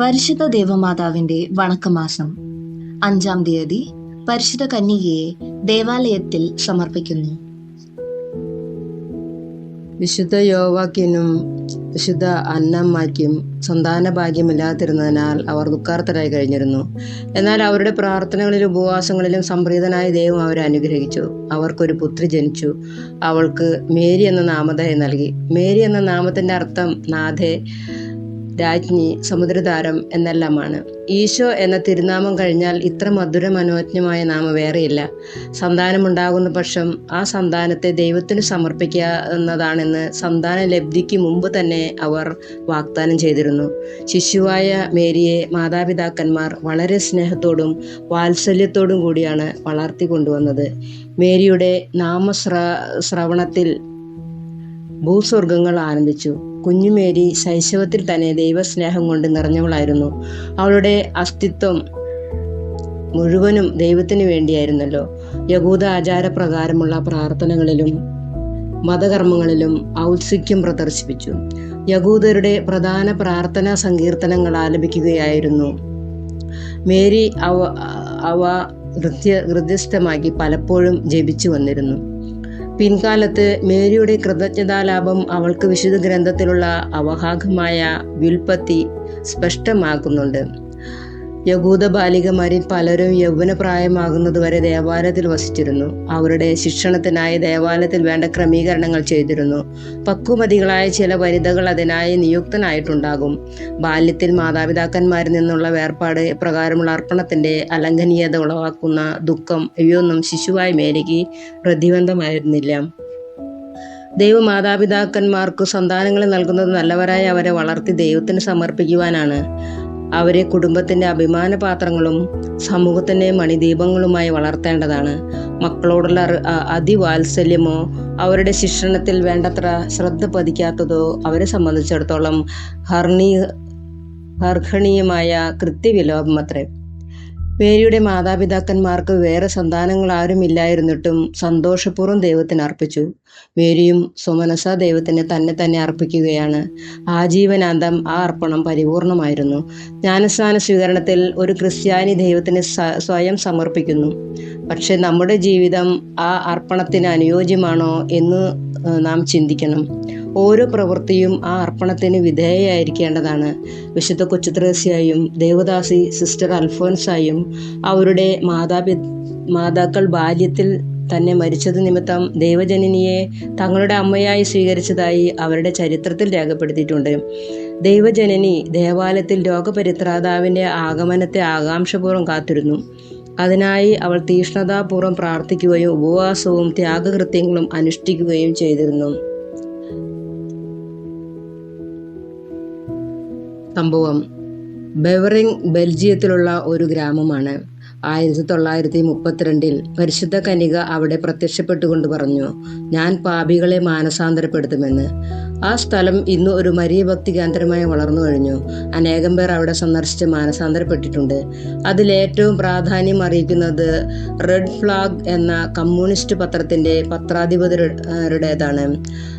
പരിശുദ്ധ ദേവമാതാവിന്റെ വണക്കമാസം അഞ്ചാം തീയതി പരിശുദ്ധ കന്യകയെ ദേവാലയത്തിൽ സമർപ്പിക്കുന്നു. വിശുദ്ധ യോവാക്കിനും വിശുദ്ധ അന്നമ്മയ്ക്കും സന്താന ഭാഗ്യമില്ലാതിരുന്നതിനാൽ അവർ ദുഃഖാർത്ഥരായി കഴിഞ്ഞിരുന്നു. എന്നാൽ അവരുടെ പ്രാർത്ഥനകളിലും ഉപവാസങ്ങളിലും സംപ്രീതനായ ദൈവം അവരെ അനുഗ്രഹിച്ചു. അവർക്കൊരു പുത്രി ജനിച്ചു. അവൾക്ക് മേരി എന്ന നാമധേയം നൽകി. മേരി എന്ന നാമത്തിന്റെ അർത്ഥം നാഥേ രാജ്ഞി സമുദ്രതാരം എന്നെല്ലാമാണ്. ഈശോ എന്ന തിരുനാമം കഴിഞ്ഞാൽ ഇത്ര മധുര മനോജ്ഞമായ നാമം വേറെയില്ല. സന്താനമുണ്ടാകുന്ന പക്ഷം ആ സന്താനത്തെ ദൈവത്തിന് സമർപ്പിക്കുക എന്നതാണെന്ന് സന്താന ലബ്ധിക്ക് മുമ്പ് തന്നെ അവർ വാഗ്ദാനം ചെയ്തിരുന്നു. ശിശുവായ മേരിയെ മാതാപിതാക്കന്മാർ വളരെ സ്നേഹത്തോടും വാത്സല്യത്തോടും കൂടിയാണ് വളർത്തി കൊണ്ടുവന്നത്. മേരിയുടെ നാമശ്ര ശ്രവണത്തിൽ ഭൂസ്വർഗങ്ങൾ ആനന്ദിച്ചു. കുഞ്ഞുമേരി ശൈശവത്തിൽ തന്നെ ദൈവസ്നേഹം കൊണ്ട് നിറഞ്ഞവളായിരുന്നു. അവളുടെ അസ്തിത്വം മുഴുവനും ദൈവത്തിന് വേണ്ടിയായിരുന്നല്ലോ. യകൂദ ആചാരപ്രകാരമുള്ള പ്രാർത്ഥനകളിലും മതകർമ്മങ്ങളിലും ഔത്സുക്യം പ്രദർശിപ്പിച്ചു. യകൂദരുടെ പ്രധാന പ്രാർത്ഥനാ സങ്കീർത്തനങ്ങൾ ആലപിക്കുകയായിരുന്നു. മേരി അവ അവ ഹൃദ്യ ഹൃദ്യസ്ഥമാക്കി പലപ്പോഴും ജപിച്ചു വന്നിരുന്നു. പിൻകാലത്ത് മേരിയുടെ കൃതജ്ഞതാലാഭം അവൾക്ക് വിശുദ്ധ ഗ്രന്ഥത്തിലുള്ള അവഹാഗമായ വ്യുൽപ്പത്തി സ്പഷ്ടമാക്കുന്നുണ്ട്. യഹൂദ ബാലികമാരിൽ പലരും യൗവനപ്രായമാകുന്നതുവരെ ദേവാലയത്തിൽ വസിച്ചിരുന്നു. അവരുടെ ശിക്ഷണത്തിനായി ദേവാലയത്തിൽ വേണ്ട ക്രമീകരണങ്ങൾ ചെയ്തിരുന്നു. പക്വമതികളായ ചില വനിതകൾ അതിനായി നിയുക്തനായിട്ടുണ്ടാകും. ബാല്യത്തിൽ മാതാപിതാക്കന്മാരിൽ നിന്നുള്ള വേർപാട് പ്രകാരമുള്ള അർപ്പണത്തിന്റെ അലംഘനീയത ഉളവാക്കുന്ന ദുഃഖം ഇവയൊന്നും ശിശുവായി മേരിക്ക് പ്രതിബന്ധമായിരുന്നില്ല. ദൈവ മാതാപിതാക്കന്മാർക്ക് സന്താനങ്ങളെ നൽകുന്നത് നല്ലവരായി അവരെ വളർത്തി ദൈവത്തിന് സമർപ്പിക്കുവാനാണ്. അവരെ കുടുംബത്തിന്റെ അഭിമാന പാത്രങ്ങളും സമൂഹത്തിന്റെ മണിദീപങ്ങളുമായി വളർത്തേണ്ടതാണ്. മക്കളോടുള്ള അതിവാത്സല്യമോ അവരുടെ ശിക്ഷണത്തിൽ വേണ്ടത്ര ശ്രദ്ധ പതിക്കാത്തതോ അവരെ സംബന്ധിച്ചിടത്തോളം ഹർണീ ഹർഹണീയമായ കൃത്യവിലോപമത്രേ. മേരിയുടെ മാതാപിതാക്കന്മാർക്ക് വേറെ സന്താനങ്ങൾ ആരുമില്ലായിരുന്നിട്ടും സന്തോഷപൂർവം ദൈവത്തിന് അർപ്പിച്ചു. മേരിയും സുമനസ ദൈവത്തിന് തന്നെ തന്നെ അർപ്പിക്കുകയാണ്. ആജീവനാന്തം ആ അർപ്പണം പരിപൂർണമായിരുന്നു. ജ്ഞാനസ്നാന സ്വീകരണത്തിൽ ഒരു ക്രിസ്ത്യാനി ദൈവത്തിന് സ്വയം സമർപ്പിക്കുന്നു. പക്ഷെ നമ്മുടെ ജീവിതം ആ അർപ്പണത്തിന് അനുയോജ്യമാണോ എന്ന് നാം ചിന്തിക്കണം. ഓരോ പ്രവൃത്തിയും ആ അർപ്പണത്തിന് വിധേയയായിരിക്കേണ്ടതാണ്. വിശുദ്ധ കൊച്ചുത്രേസ്യായും ദേവദാസി സിസ്റ്റർ അൽഫോൻസായും അവരുടെ മാതാപി മാതാക്കൾ ബാല്യത്തിൽ തന്നെ മരിച്ചത് നിമിത്തം ദൈവജനനിയെ തങ്ങളുടെ അമ്മയായി സ്വീകരിച്ചതായി അവരുടെ ചരിത്രത്തിൽ രേഖപ്പെടുത്തിയിട്ടുണ്ട്. ദൈവജനനി ദേവാലയത്തിൽ രോഗപരിത്രാതാവിന്റെ ആഗമനത്തെ ആകാംക്ഷപൂർവം കാത്തിരുന്നു. അതിനായി അവൾ തീഷ്ണതാപൂർവം പ്രാർത്ഥിക്കുകയും ഉപവാസവും ത്യാഗകൃത്യങ്ങളും അനുഷ്ഠിക്കുകയും ചെയ്തിരുന്നു. സംഭവം. ബെവറിംഗ് ബെൽജിയത്തിലുള്ള ഒരു ഗ്രാമമാണ്. ആയിരത്തി തൊള്ളായിരത്തി മുപ്പത്തിരണ്ടിൽ പരിശുദ്ധ കനിക അവിടെ പ്രത്യക്ഷപ്പെട്ടുകൊണ്ട് പറഞ്ഞു ഞാൻ പാപികളെ മാനസാന്തരപ്പെടുത്തുമെന്ന്. ആ സ്ഥലം ഇന്ന് ഒരു മരിയ ഭക്തി കേന്ദ്രമായി വളർന്നു കഴിഞ്ഞു. അനേകം പേർ അവിടെ സന്ദർശിച്ച് മാനസാന്തരപ്പെട്ടിട്ടുണ്ട്. അതിലേറ്റവും പ്രാധാന്യം അറിയിക്കുന്നത് റെഡ് ഫ്ലാഗ് എന്ന കമ്മ്യൂണിസ്റ്റ് പത്രത്തിന്റെ പത്രാധിപതരുടേതാണ്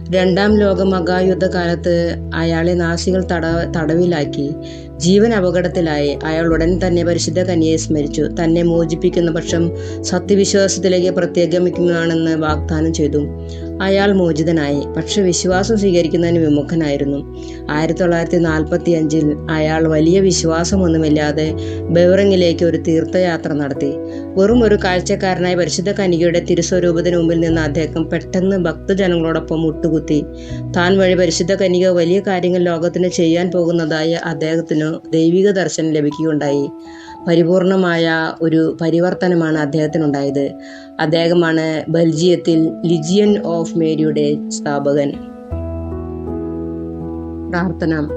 രണ്ടാം ലോക മഹായുദ്ധകാലത്ത് അയാളെ നാസികൾ തട തടവിലാക്കി. ജീവൻ അപകടത്തിലായി. അയാൾ ഉടൻ തന്നെ പരിശുദ്ധ കന്യയെ സ്മരിച്ചു. തന്നെ മോചിപ്പിക്കുന്ന പക്ഷം സത്യവിശ്വാസത്തിലേക്ക് പ്രത്യേകമിക്കുന്നതാണെന്ന് വാഗ്ദാനം ചെയ്തു. അയാൾ മോചിതനായി. പക്ഷെ വിശ്വാസം സ്വീകരിക്കുന്നതിന് വിമുഖനായിരുന്നു. ആയിരത്തി തൊള്ളായിരത്തി നാൽപ്പത്തി അഞ്ചിൽ അയാൾ വലിയ വിശ്വാസമൊന്നുമില്ലാതെ ബെവറിങ്ങിലേക്ക് ഒരു തീർത്ഥയാത്ര നടത്തി. വെറും ഒരു കാഴ്ചക്കാരനായി പരിശുദ്ധ കനികയുടെ തിരുസ്വരൂപത്തിന് മുമ്പിൽ നിന്ന് അദ്ദേഹം പെട്ടെന്ന് ഭക്തജനങ്ങളോടൊപ്പം മുട്ടുകുത്തി താൻ വഴി പരിശുദ്ധ കനിക വലിയ കാര്യങ്ങൾ ലോകത്തിന് ചെയ്യാൻ പോകുന്നതായ അദ്ദേഹത്തിന് ദൈവിക ദർശനം ലഭിക്കുകയുണ്ടായി. പരിപൂർണമായ ഒരു പരിവർത്തനമാണ് അദ്ദേഹത്തിനുണ്ടായത്. അദ്ദേഹമാണ് ബെൽജിയത്തിൽ ലിജിയൻ ഓഫ് മേരിയുടെ സ്ഥാപകൻ. പ്രാർത്ഥന.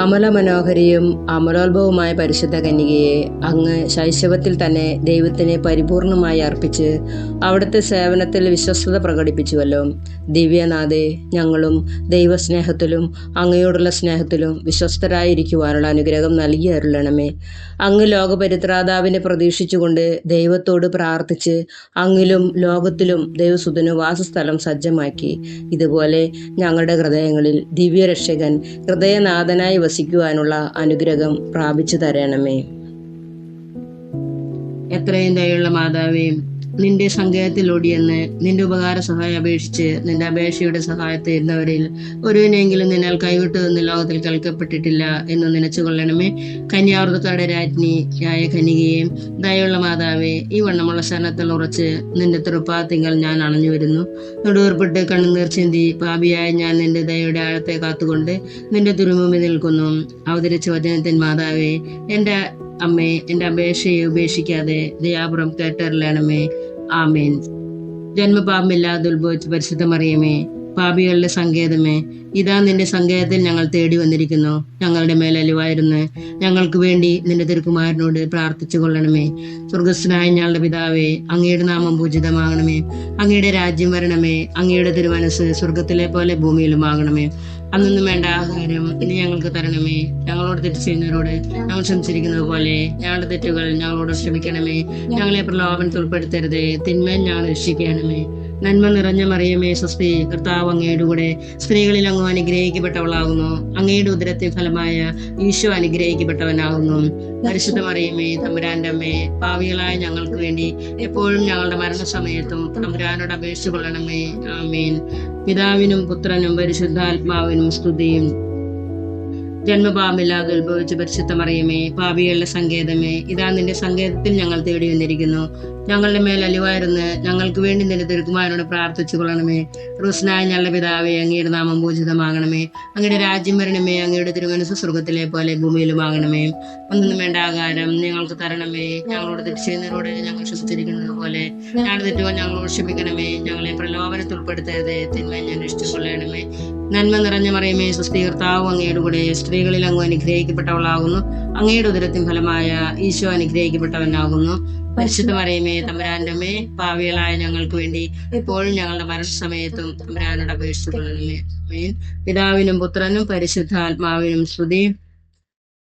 അമല മനോഹരിയും അമലോത്ഭവുമായ പരിശുദ്ധ കന്യകയെ അങ്ങ് ശൈശവത്തിൽ തന്നെ ദൈവത്തിന് പരിപൂർണമായി അർപ്പിച്ച് അവിടുത്തെ സേവനത്തിൽ വിശ്വസ്തത പ്രകടിപ്പിച്ചുവല്ലോ. ദിവ്യനാഥെ ഞങ്ങളും ദൈവസ്നേഹത്തിലും അങ്ങയോടുള്ള സ്നേഹത്തിലും വിശ്വസ്തരായിരിക്കുവാനുള്ള അനുഗ്രഹം നൽകി അരുളണമേ. അങ്ങ് ലോകപരിത്രാതാവിനെ പ്രതീക്ഷിച്ചുകൊണ്ട് ദൈവത്തോട് പ്രാർത്ഥിച്ച് അങ്ങിലും ലോകത്തിലും ദൈവസുതന് വാസസ്ഥലം സജ്ജമാക്കി. ഇതുപോലെ ഞങ്ങളുടെ ഹൃദയങ്ങളിൽ ദിവ്യരക്ഷകൻ ഹൃദയനാഥനായി വസിക്കുവാനുള്ള അനുഗ്രഹം പ്രാപിച്ചു തരണമേ. എത്രയും ദയുള്ള മാതാവേ നിന്റെ സങ്കേതത്തിലൂടിയെന്ന് നിന്റെ ഉപകാര സഹായം അപേക്ഷിച്ച് നിന്റെ അപേക്ഷയുടെ സഹായത്തെ ഇരുന്നവരിൽ ഒരുവിനെങ്കിലും നിന്നാൽ കൈവിട്ടു നിന്ന് ലോകത്തിൽ കേൾക്കപ്പെട്ടിട്ടില്ല എന്ന് നനച്ചു കൊള്ളണമേ കന്യാവൃതക്കാരുടെ രാജ്ഞിയായ കനികയും ദയുള്ള മാതാവേ ഈ വണ്ണമുള്ള ശരണത്തിൽ ഉറച്ച് നിന്റെ തൃപ്പാത്തിങ്കൽ ഞാൻ അണഞ്ഞു വരുന്നു നെടുവേർപ്പെട്ട് കണ്ണുനീർ ചിന്തി പാപിയായ ഞാൻ നിന്റെ ദയയുടെ ആഴത്തെ കാത്തുകൊണ്ട് നിന്റെ തുരുമുമ്പിൽ നിൽക്കുന്നു. അവതരിച്ച വചനത്തിൻ മാതാവേ എന്റെ അമ്മേ എന്റെ അപേക്ഷയെ ഉപേക്ഷിക്കാതെ ദയാപുറം കേട്ടറിയണമേ. ആമേൻ. ജന്മപാപമില്ലാതെ ഉത്ഭവിച്ച് പരിശുദ്ധമറിയമേ പാപികളുടെ സങ്കേതമേ ഇതാ നിന്റെ സങ്കേതത്തിൽ ഞങ്ങൾ തേടി വന്നിരിക്കുന്നു. ഞങ്ങളുടെ മേൽ അലിവായിരുന്നു ഞങ്ങൾക്ക് വേണ്ടി നിന്റെ തിരുക്കുമാരനോട് പ്രാർത്ഥിച്ചു കൊള്ളണമേ. സ്വർഗസ്നായ ഞങ്ങളുടെ പിതാവേ അങ്ങയുടെ നാമം പൂജിതമാകണമേ. അങ്ങയുടെ രാജ്യം വരണമേ. അങ്ങയുടെ തിരുമനസ് സ്വർഗത്തിലെ പോലെ ഭൂമിയിലുമാകണമേ. അന്നൊന്നും വേണ്ട ആഹാരം ഇനി ഞങ്ങൾക്ക് തരണമേ. ഞങ്ങളോട് തെറ്റ് ചെയ്യുന്നവരോട് ഞങ്ങൾ ക്ഷമിച്ചിരിക്കുന്നത് പോലെ. ഞങ്ങളുടെ തെറ്റുകൾ ഞങ്ങളോട് ക്ഷമിക്കണമേ. ഞങ്ങളെ പ്രലോഭനത്തിൽ ഉൾപ്പെടുത്തരുതേ. തിന്മയും ഞങ്ങൾ രക്ഷിക്കണമേ. നന്മ നിറഞ്ഞ മറിയമേ സ്വസ്തി. കർത്താവ് അങ്ങയുടെ കൂടെ സ്ത്രീകളിൽ അങ്ങ് അനുഗ്രഹിക്കപ്പെട്ടവളാകുന്നു. അങ്ങയുടെ ഉദരത്തെ ഫലമായ ഈശോ അനുഗ്രഹിക്കപ്പെട്ടവനാകുന്നു. പരിശുദ്ധ മറിയമേ തമ്പുരാന്റെ അമ്മേ ഭാവികളായ ഞങ്ങൾക്ക് വേണ്ടി എപ്പോഴും ഞങ്ങളുടെ മരണസമയത്തും തമ്പുരാനോട് അപേക്ഷിച്ചു കൊള്ളണമേ. ആമീൻ. പിതാവിനും പുത്രനും പരിശുദ്ധാത്മാവിനും സ്തുതിയും. ജന്മപാപമില്ലാതെ ഉത്ഭവിച്ച പരിശുദ്ധമറിയമേ പാപികളുടെ സങ്കേതമേ ഇതാ നിന്റെ സങ്കേതത്തിൽ ഞങ്ങൾ തേടി വന്നിരിക്കുന്നു. ഞങ്ങളുടെ മേൽ അലിവായിരുന്ന് ഞങ്ങൾക്ക് വേണ്ടി നിന്റെ തിരുക്കുമാരനോട് പ്രാർത്ഥിച്ചു കൊള്ളണമേ റുസ്നായ ഞങ്ങളുടെ പിതാവേ അങ്ങയുടെ നാമം പൂജിതമാകണമേ അങ്ങയുടെ രാജ്യം വരണമേ അങ്ങയുടെ തിരുമനസ് സ്വർഗത്തിലെ പോലെ ഭൂമിയിലുമാകണമേ. ഒന്നും വേണ്ട ആകാരം ഞങ്ങൾക്ക് തരണമേ. ഞങ്ങളോട് തെറ്റ് ചെയ്യുന്നവരോട് ഞങ്ങൾ ശ്വസിച്ചിരിക്കുന്നത് പോലെ ഞങ്ങളുടെ തെറ്റുകൾ ഞങ്ങളോട് ക്ഷമിക്കണമേ. ഞങ്ങളെ പ്രലോഭനത്തിൽ ഉൾപ്പെടുത്തരുതേ. തിന്മ ഞാൻ രക്ഷിച്ചുകൊള്ളണമേ. നന്മ നിറഞ്ഞ മറിയമേ സുസ്ഥീകർത്താവും അങ്ങയുടെ കൂടെ സ്ത്രീകളിൽ അങ്ങ് അനുഗ്രഹിക്കപ്പെട്ടവളാകുന്നു. അങ്ങയുടെ ഉദരത്തിൻ ഫലമായ ഈശോ അനുഗ്രഹിക്കപ്പെട്ടവനാകുന്നു. പരിശുദ്ധ മറിയമേ തമ്പുരാന്റെ മേ പാവികളായ ഞങ്ങൾക്ക് വേണ്ടി എപ്പോഴും ഞങ്ങളുടെ മരണസമയത്തും തമ്പുരാനോട് ആമേൻ. പിതാവിനും പുത്രനും പരിശുദ്ധാത്മാവിനും സ്തുതി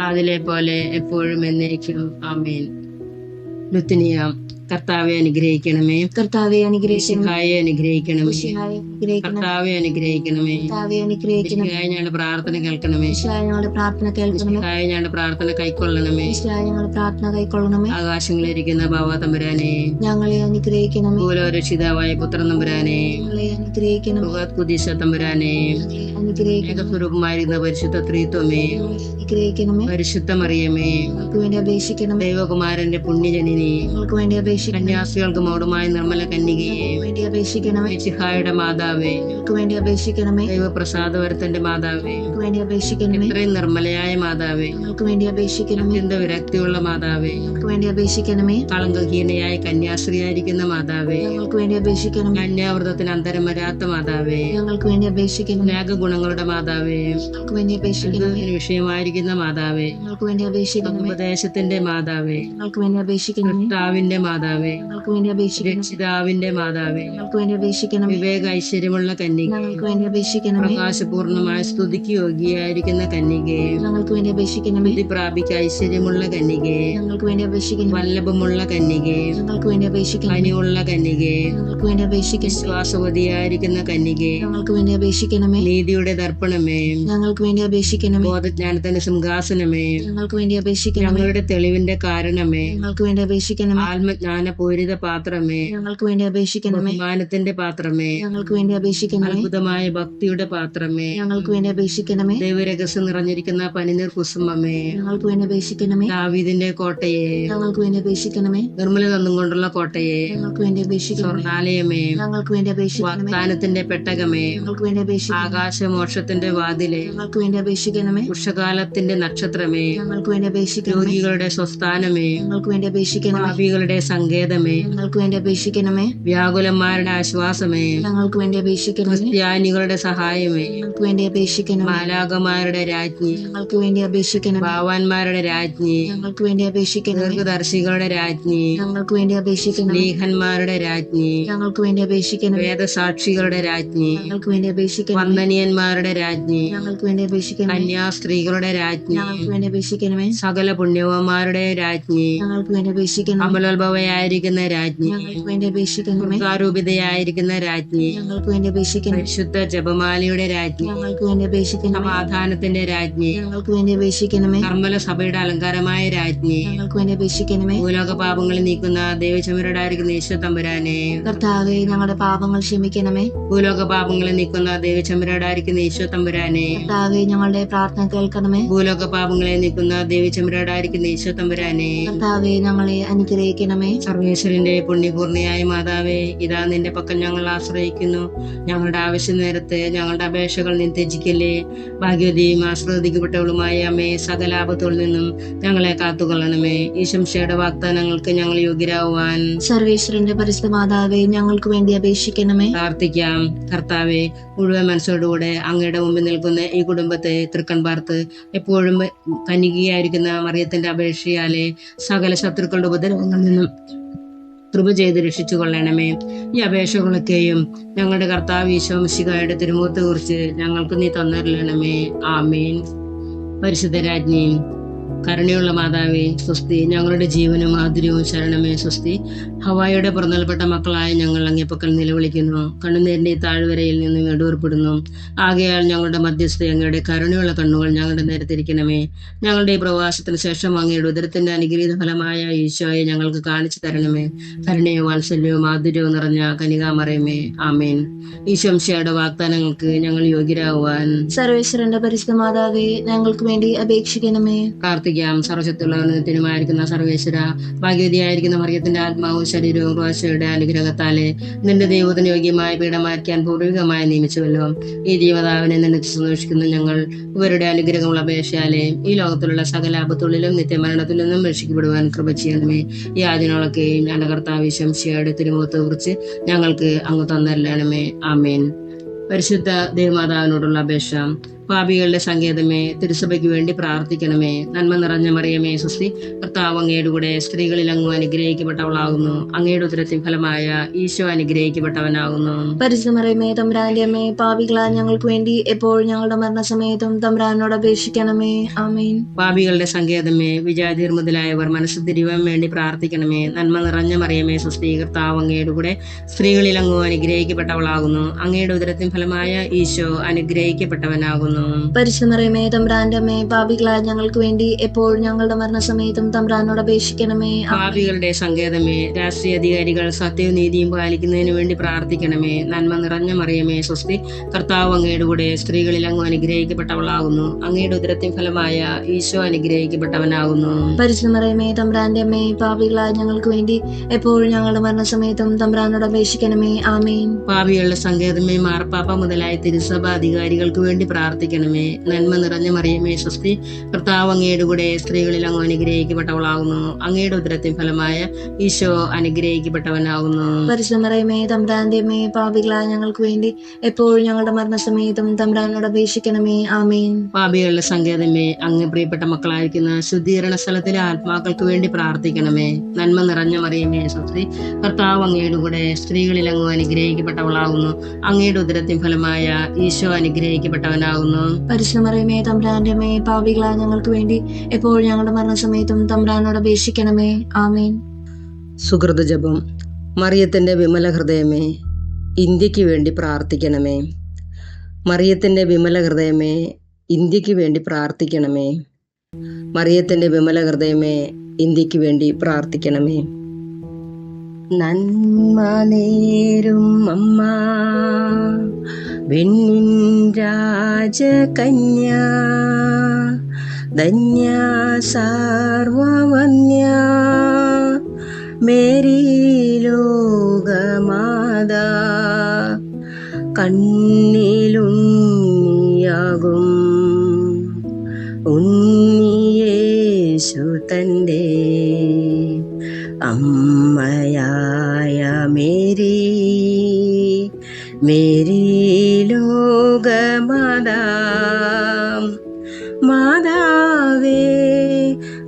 അതിലെ പോലെ എപ്പോഴും എന്നേക്കും ആമേൻ. ലുത്തിനിയ കർത്താവെ അനുഗ്രഹിക്കണമേ. കർത്താവെ അനുഗ്രഹിക്കണമേ. അനുഗ്രഹിക്കണമേ. കർത്താവെ അനുഗ്രഹിക്കണമേ. കർത്താവെ അനുഗ്രഹിക്കണം ഞങ്ങളുടെ പ്രാർത്ഥന കേൾക്കണമേ. ഞങ്ങളുടെ പ്രാർത്ഥന കേൾക്കണമേ. ഞങ്ങളുടെ പ്രാർത്ഥന കൈക്കൊള്ളണമേ. ഞങ്ങളുടെ പ്രാർത്ഥന കൈക്കൊള്ളണമേ. ആകാശങ്ങളിലിരിക്കുന്ന ബാബ തമ്പുരാനെ. ഞങ്ങളെ അനുഗ്രഹിക്കണമേ. രക്ഷിതാവായ പുത്രൻ തമ്പുരാനെ. ഞങ്ങളെ അനുഗ്രഹിക്കണമേ. ഭഗവത് കുദീശ തമ്പുരാനെ. ഞങ്ങളെ അനുഗ്രഹിക്കണം ഏകസ്വരൂപമായിരുന്ന പരിശുദ്ധ ത്രീത്വമേ. അനുഗ്രഹിക്കണമേ പരിശുദ്ധ മറിയമേ ഞങ്ങൾക്ക് വേണ്ടി അപേക്ഷിക്കണം. ദൈവകുമാരന്റെ പുണ്യജനനി. നമുക്ക് വേണ്ടി അപേക്ഷിക്കണം. കന്യാസികൾക്ക് മൗഢമായ നിർമ്മല കന്യകയെ വേണ്ടി അപേക്ഷിക്കണമേ ചിഹായുടെ മാതാവേ. നമുക്ക് വേണ്ടി അപേക്ഷിക്കണമേ ദൈവപ്രസാദവരത്തിന്റെ മാതാവേ. നമുക്ക് വേണ്ടി അപേക്ഷിക്കണമേ ഇത്രയും നിർമ്മലയായ മാതാവേ. നമുക്ക് വേണ്ടി അപേക്ഷിക്കണമേ അത്യന്ത വിരക്തിയുള്ള മാതാവേ. നമുക്ക് വേണ്ടി അപേക്ഷിക്കണമേ കളങ്കഹീനയായ കന്യാശ്രീയായിരിക്കുന്ന മാതാവേ. നമുക്ക് വേണ്ടി അപേക്ഷിക്കണം. കന്യാവ്രതത്തിന് അന്തരം വരാത്ത മാതാവേ. ഞങ്ങൾക്ക് വേണ്ടി അപേക്ഷിക്കണമേ അനേക ഗുണങ്ങളുടെ മാതാവേ ഞങ്ങൾക്ക് വേണ്ടി അപേക്ഷിക്കണമേ വിഷയമായിരിക്കുന്ന മാതാവേ ഞങ്ങൾക്ക് വേണ്ടി അപേക്ഷിക്കണമേ ഉപദേശത്തിന്റെ മാതാവേ ഞങ്ങൾക്ക് വേണ്ടി അപേക്ഷിക്കണമേ കർത്താവിന്റെ മാതാവേ ഞങ്ങൾക്ക് വേണ്ടി അപേക്ഷിക്കണം രക്ഷിതാവിന്റെ മാതാവേ ഞങ്ങൾക്ക് വേണ്ടി അപേക്ഷിക്കണം വിവേക ഐശ്വര്യമുള്ള കന്യക ഞങ്ങൾക്ക് വേണ്ടി അപേക്ഷിക്കണമേ പ്രകാശപൂർണമായ സ്തുതിക്ക് യോഗ്യയായിരിക്കുന്ന കന്യകയെ ഞങ്ങൾക്ക് വേണ്ടി അപേക്ഷിക്കണം വിധി പ്രാപിക്ക ഐശ്വര്യമുള്ള കന്യകയെ ഞങ്ങൾക്ക് വേണ്ടി അപേക്ഷിക്കണം വല്ലഭമുള്ള കന്യകയെ ഞങ്ങൾക്ക് വേണ്ടി അപേക്ഷിക്കണം കനിയുള്ള കന്യകയെ ഞങ്ങൾക്ക് വേണ്ടി അപേക്ഷിക്കണം വിശ്വാസവതിയായിരിക്കുന്ന കന്യകയെ ഞങ്ങൾക്ക് വേണ്ടി അപേക്ഷിക്കണമേ നീതിയുടെ ദർപ്പണമേ ഞങ്ങൾക്ക് വേണ്ടി അപേക്ഷിക്കണമേ ബോധജ്ഞാനത്തിന്റെ സിംഹാസനമേ ഞങ്ങൾക്ക് വേണ്ടി അപേക്ഷിക്കണം ഞങ്ങളുടെ തെളിവിന്റെ കാരണമേ ഞങ്ങൾക്ക് വേണ്ടി അപേക്ഷിക്കണമേ ആത്മജ്ഞാന പൂരിത പാത്രമേ ഞങ്ങൾക്ക് വേണ്ടി അപേക്ഷിക്കണമേ ബഹുമാനത്തിന്റെ പാത്രമേ ഞങ്ങൾക്ക് വേണ്ടി അപേക്ഷിക്കണമേ അത്ഭുതമായ ഭക്തിയുടെ പാത്രമേ ഞങ്ങൾക്ക് വേണ്ടി അപേക്ഷിക്കണമേ ദൈവരഹസ്യം നിറഞ്ഞിരിക്കുന്ന പനിനീർ കുസുമമേ ഞങ്ങൾക്ക് വേണ്ടി അപേക്ഷിക്കണമേ ദാവീദിന്റെ കോട്ടയെ ഞങ്ങൾക്ക് വേണ്ടി അപേക്ഷിക്കണമേ നിർമ്മല തന്നുകൊണ്ടുള്ള കോട്ടയെ ഞങ്ങൾക്ക് വേണ്ടി അപേക്ഷിക്കണം സ്വർണാലയമേ ഞങ്ങൾക്ക് വേണ്ടി അപേക്ഷിക്കണമേ വാഗ്ദാനത്തിന്റെ പെട്ടകമേ ഞങ്ങൾക്ക് വേണ്ടി അപേക്ഷിക്കണമേ മോക്ഷത്തിന്റെ വാതിലെ ഞങ്ങൾക്ക് വേണ്ടി അപേക്ഷിക്കണമേ വൃക്ഷകാലത്തിന്റെ നക്ഷത്രമേ ഞങ്ങൾക്ക് വേണ്ടി അപേക്ഷിക്കണമേ രോഗികളുടെ സ്വസ്ഥാനമേ ഞങ്ങൾക്ക് വേണ്ടി അപേക്ഷിക്കണമേ പാപികളുടെ സങ്കേതമേ ഞങ്ങൾക്ക് വേണ്ടി അപേക്ഷിക്കണമേ വ്യാകുലന്മാരുടെ ആശ്വാസമേ ഞങ്ങൾക്ക് വേണ്ടി അപേക്ഷിക്കണമേ ക്രിസ്ത്യാനികളുടെ സഹായമേ ഞങ്ങൾക്ക് വേണ്ടി അപേക്ഷിക്കണമേ മാലാകമാരുടെ രാജ്ഞി ഞങ്ങൾക്ക് വേണ്ടി അപേക്ഷിക്കണമേ ഭാവാന്മാരുടെ രാജ്ഞി ഞങ്ങൾക്ക് വേണ്ടി അപേക്ഷിക്കണമേ ദീർഘദർശികളുടെ രാജ്ഞി ഞങ്ങൾക്ക് വേണ്ടി അപേക്ഷിക്കണമേ ലേഖന്മാരുടെ രാജ്ഞി ഞങ്ങൾക്ക് വേണ്ടി അപേക്ഷിക്കണമേ വേദസാക്ഷികളുടെ രാജ്ഞി ഞങ്ങൾക്ക് വേണ്ടി അപേക്ഷിക്കണമേ വന്ദനീയന്മാരുടെ രാജ്ഞി ഞങ്ങൾക്ക് വേണ്ടി അപേക്ഷിക്കണം കന്യാ സ്ത്രീകളുടെ രാജ്ഞി ഞങ്ങൾക്ക് വേണ്ടി അപേക്ഷിക്കണമേ. സകല പുണ്യവന്മാരുടെ രാജ്ഞി ഞങ്ങൾക്ക് വേണ്ടി അപേക്ഷിക്കണം അമലോത്ഭവയായിരിക്കുന്ന രാജ്ഞി ഞങ്ങൾക്ക് വേണ്ടി അപേക്ഷിക്കണമേ. ആരൂപിതയായിരിക്കുന്ന രാജ്ഞി ഞങ്ങൾക്ക് വേണ്ടി അപേക്ഷിക്കണം പരിശുദ്ധ ജപമാലയുടെ രാജ്ഞി ഞങ്ങൾക്ക് വേണ്ടി അപേക്ഷിക്കണം സമാധാനത്തിന്റെ രാജ്ഞി ഞങ്ങൾക്ക് വേണ്ടി അപേക്ഷിക്കണമേ. കർമ്മല സഭയുടെ അലങ്കാരമായ രാജ്ഞി ഞങ്ങൾക്ക് വേണ്ടി അപേക്ഷിക്കണമേ. ഭൂലോക പാപങ്ങൾ നീക്കുന്ന ദൈവചമരടായിരിക്കുന്ന ഈശ്വര തമ്പുരാനെ കർത്താവെ ഞങ്ങളുടെ പാപങ്ങൾ ക്ഷമിക്കണമേ. ഭൂലോക പാപങ്ങൾ നീക്കുന്ന ഈശോ തമ്പുരാനെ. കർത്താവെ ഞങ്ങളുടെ പ്രാർത്ഥന കേൾക്കണമേ. ഭൂലോക പാപങ്ങളെ നീക്കുന്ന ദേവി ചെമ്പരാടായിരിക്കുന്ന ഈശോ തമ്പുരാനെ. കർത്താവെ ഞങ്ങളെ അനുഗ്രഹിക്കണമേ. സർവേശ്വരന്റെ പുണ്യപൂർണിയായ മാതാവേ ഇതാ നിന്റെ പക്കൽ ഞങ്ങൾ ആശ്രയിക്കുന്നു. ഞങ്ങളുടെ ആവശ്യ നേരത്ത് ഞങ്ങളുടെ അപേക്ഷകൾ നീ ത്യജിക്കല്ലേ. ഭാഗ്യവതിയും ആശ്രദിക്കപ്പെട്ടവളുമായ അമ്മേ സകല ആപത്തുകളിൽ നിന്നും ഞങ്ങളെ കാത്തുകൊള്ളണമേ. ഈ ശംശയുടെ വാഗ്ദാനങ്ങൾക്ക് ഞങ്ങൾ യോഗ്യരാകുവാൻ സർവേശ്വരന്റെ പരിശുദ്ധ മാതാവെ ഞങ്ങൾക്ക് വേണ്ടി അപേക്ഷിക്കണമേ. പ്രാർത്ഥിക്കാം. കർത്താവെ മുഴുവൻ മനസ്സോടുകൂടെ അങ്ങയുടെ മുമ്പിൽ നിൽക്കുന്ന ഈ കുടുംബത്തെ തൃക്കൺ പാർത്ത് എപ്പോഴും കനികയായിരിക്കുന്ന മറിയത്തിന്റെ അപേക്ഷയാലെ സകല ശത്രുക്കളുടെ ഉപദ്രവങ്ങളിൽ നിന്നും കൃപ ചെയ്ത് രക്ഷിച്ചു കൊള്ളണമേ. ഈ അപേക്ഷകളൊക്കെയും ഞങ്ങളുടെ കർത്താവ് ഈശോമിശികായുടെ തിരുമുഖത്തെ കുറിച്ച് ഞങ്ങൾക്ക് നീ തന്നറിയണമേ ആമീൻ. പരിശുദ്ധ രാജ്ഞി. കരുണയുള്ള മാതാവേ സ്വസ്തി. ഞങ്ങളുടെ ജീവനും മാധുര്യവും ശരണമേ സ്വസ്തി. ഹവായുടെ പുറന്നൽപ്പെട്ട മക്കളായ ഞങ്ങൾ അങ്ങേപ്പക്കൽ നിലവിളിക്കുന്നു. കണ്ണുനീരിന്റെ താഴ്വരയിൽ നിന്ന് വേണ്ടൂർപ്പെടുന്നു ആകയാൽ ഞങ്ങളുടെ മധ്യസ്ഥ അങ്ങയുടെ കരുണയുള്ള കണ്ണുകൾ ഞങ്ങളുടെ നേരെ തിരിക്കണമേ ഞങ്ങളുടെ ഈ പ്രവാസത്തിന് ശേഷം അങ്ങയുടെ ഉദരത്തിന്റെ അനുഗ്രഹീത ഫലമായ ഈശോയെ ഞങ്ങൾക്ക് കാണിച്ചു തരണമേ. കരുണയോ വാത്സല്യവും മാധുര്യവും നിറഞ്ഞ കനികാമറയമേ. ആമേൻ. ഈശോംശയുടെ വാഗ്ദാനങ്ങൾക്ക് ഞങ്ങൾ യോഗ്യരാകുവാൻ സർവേശ്വരന്റെ പരിശുദ്ധ മാതാവേ ഞങ്ങൾക്ക് വേണ്ടി അപേക്ഷിക്കണമേ. പ്രാർത്ഥിക്കാം. സർവശക്തിയുള്ളവനത്തിനുമായിരിക്കുന്ന സർവേശ്വര ഭാഗ്യവതിയായിരിക്കുന്ന മറിയത്തിന്റെ ആത്മാവും ശരീരവും ഭാഷയുടെ അനുഗ്രഹത്താലെ നിന്റെ ദൈവത്തിന് യോഗ്യമായ പീഠമായിരിക്കാൻ പൂർവികമായി നിയമിച്ചുവല്ലോ. ഈ ജീവതാവിനെ നിനക്ക് സന്തോഷിക്കുന്ന ഞങ്ങൾ ഇവരുടെ അനുഗ്രഹമുള്ള അപേക്ഷയാലെ ഈ ലോകത്തിലുള്ള സകല ആപത്തുള്ളിലും നിത്യമരണത്തിൽ നിന്നും രക്ഷിക്കപ്പെടുവാൻ കൃപ ചെയ്യണമേ. ഈ ആദ്യങ്ങളൊക്കെയും ഞങ്ങളുടെ കർത്താവ് ശംശിയുടെ തിരുമുഖത്തെ കുറിച്ച് ഞങ്ങൾക്ക് അങ്ങ് തന്നരണമേ ആമേൻ. പരിശുദ്ധ ദേവമാതാവിനോടുള്ള അപേക്ഷ. പാപികളുടെ സങ്കേതമേ തിരുസഭയ്ക്ക് വേണ്ടി പ്രാർത്ഥിക്കണമേ. നന്മ നിറഞ്ഞ മറിയമേ സ്വസ്തി കർത്താവ് അങ്ങയുടെ കൂടെ സ്ത്രീകളിൽ അങ്ങ് അനുഗ്രഹിക്കപ്പെട്ടവളാകുന്നു. അങ്ങയുടെ ഉത്തരത്തിൻ ഫലമായ ഈശോ അനുഗ്രഹിക്കപ്പെട്ടവനാകുന്നു. പരിസമറിയമേ തമ്പ്രാന്റെ അമ്മേ പാപികളാ ഞങ്ങൾക്ക് വേണ്ടി എപ്പോഴും ഞങ്ങളുടെ മരണസമയത്തും തമ്പ്രാനോട് അപേക്ഷിക്കണമേ. ആമേൻ. പാപികളുടെ സങ്കേതമേ വിജാതിർ മുതലായവർ മനസ്സ് തിരിവാൻ വേണ്ടി പ്രാർത്ഥിക്കണമേ. നന്മ നിറഞ്ഞ മറിയമേ സ്വസ്തി കർത്താവ് അങ്ങയുടെ കൂടെ സ്ത്രീകളിൽ അങ്ങ് അനുഗ്രഹിക്കപ്പെട്ടവളാകുന്നു. അങ്ങയുടെ ഉദരത്തിൻ ഫലമായ ഈശോ അനുഗ്രഹിക്കപ്പെട്ടവനാകുന്നു. പരിശുദ്ധമറിയമേ തമ്പ്രാന്റെ അമ്മേ ഞങ്ങൾക്ക് വേണ്ടി എപ്പോഴും ഞങ്ങളുടെ മരണസമയത്തും തമ്പ്രാനോട് അപേക്ഷിക്കണമേ. ഭാവികളുടെ പാപികളുടെ സങ്കേതമേ രാഷ്ട്രീയ അധികാരികൾ സത്യവും നീതിയും പാലിക്കുന്നതിന് വേണ്ടി പ്രാർത്ഥിക്കണമേ. നന്മ നിറഞ്ഞ മറിയമേ സ്വസ്തി കർത്താവ് അങ്ങയുടെ കൂടെ സ്ത്രീകളിൽ അങ്ങ് അനുഗ്രഹിക്കപ്പെട്ടവളാകുന്നു. അങ്ങയുടെ ഉദരത്തിൻ ഫലമായ ഈശോ അനുഗ്രഹിക്കപ്പെട്ടവനാകുന്നു. പരിശുദ്ധമറിയമേ തമ്പ്രാന്റെ അമ്മേ പാപികളാ ഞങ്ങൾക്ക് വേണ്ടി എപ്പോഴും ഞങ്ങളുടെ മരണസമയത്തും തമ്പ്രാനോട് അപേക്ഷിക്കണമേ. ആമേൻ. പാപികളുടെ സങ്കേതമേ മാർപ്പാപ്പ മുതലായ തിരുസഭ അധികാരികൾക്ക് വേണ്ടി പ്രാർത്ഥിക്കണമേ. നന്മ നിറഞ്ഞ മറിയമേ സ്വസ്തി കർത്താവ് അങ്ങയുടെ കൂടെ സ്ത്രീകളിൽ അങ്ങ് അനുഗ്രഹിക്കപ്പെട്ടവളാകുന്നു അങ്ങയുടെ ഉദരത്തിൻ ഫലമായ ഈശോ അനുഗ്രഹിക്കപ്പെട്ടവനാകുന്നു പരിശുദ്ധമറിയമേ തമ്പ്രാന്റെ പാപികളായ പാപികളാ ഞങ്ങൾക്ക് വേണ്ടി എപ്പോഴും ഞങ്ങളുടെ മരണസമയത്തും തമ്പ്രാനോട് അപേക്ഷിക്കണമേ. ആമേൻ. പാപികളുടെ സങ്കേതമേ അങ്ങ് പ്രിയപ്പെട്ട മക്കളായിരിക്കുന്ന ശുദ്ധീകരണ സ്ഥലത്തിലെ ആത്മാക്കൾക്ക് വേണ്ടി പ്രാർത്ഥിക്കണമേ. നന്മ നിറഞ്ഞ മറിയമേ സ്വസ്തി കർത്താവ് അങ്ങയുടെ കൂടെ സ്ത്രീകളിൽ അങ്ങ് അനുഗ്രഹിക്കപ്പെട്ടവളാകുന്നു അങ്ങയുടെ ഉദരത്തിൻ ഫലമായ ഈശോ അനുഗ്രഹിക്കപ്പെട്ടവനാകുന്നു പരിശുദ്ധമറിയമേ തമ്പ്രാന്റെ മേ പാപികളാ ഞങ്ങൾക്ക് വേണ്ടി എപ്പോഴും ഞങ്ങളുടെ മരണസമയത്തും തമ്പ്രാനോട് അപേക്ഷിക്കണമേ. ആമേൻ. സുഹൃത ജപം മറിയത്തിന്റെ വിമല ഹൃദയമേ ഇന്ത്യയ്ക്ക് വേണ്ടി പ്രാർത്ഥിക്കണമേ. മറിയത്തിന്റെ വിമല ഹൃദയമേ ഇന്ത്യയ്ക്ക് വേണ്ടി പ്രാർത്ഥിക്കണമേ. മറിയത്തിന്റെ വിമല ഹൃദയമേ ഇന്ത്യയ്ക്ക് വേണ്ടി പ്രാർത്ഥിക്കണമേ. നന്മ നേരും അമ്മ വെണ്ണിൻ രാജകന്യ ധന്യ സാർവവന്യ മേരി ലോകമാതാ കണ്ണിലുണ്ണിയാകും. ഉണ്ണിയേശു തന്റെ അമ്മയായ മേരി മേരി ലോകമാതാ. മാതാവേ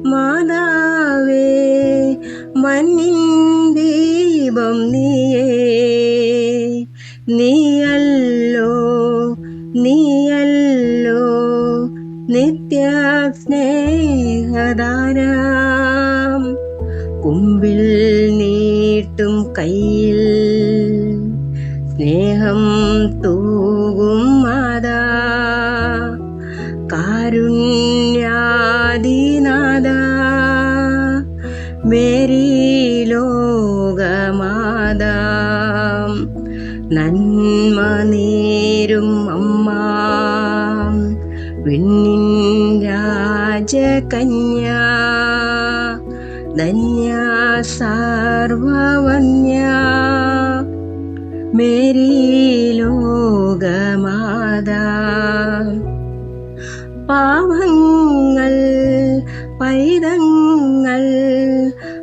മാതാവേ മണ്ണിൻ ദീപം നീയേ കാരുണ്യാദിനാഥ. മേരി ലോകമാതാ. നന്മ നേരും അമ്മ. വിണ്ണിൻ രാജകന്യ. ധന്യ സാർവവന്യ. മേരി പൈതങ്ങൾ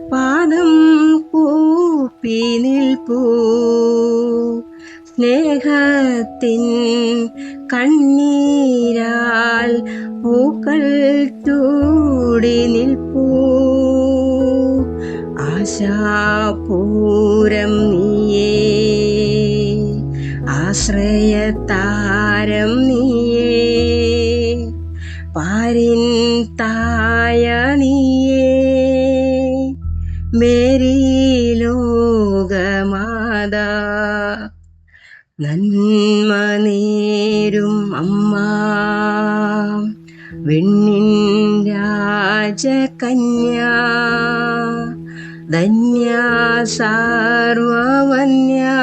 പാദം കൂപ്പി നിൽപ്പൂ. സ്നേഹത്തിൻ കണ്ണീരാൽ മേരി ലോകമാതാ നന്മ നേരും അമ്മ. വെണ്ണിൻ രാജകന്യ. ധന്യ സാർവവന്യ.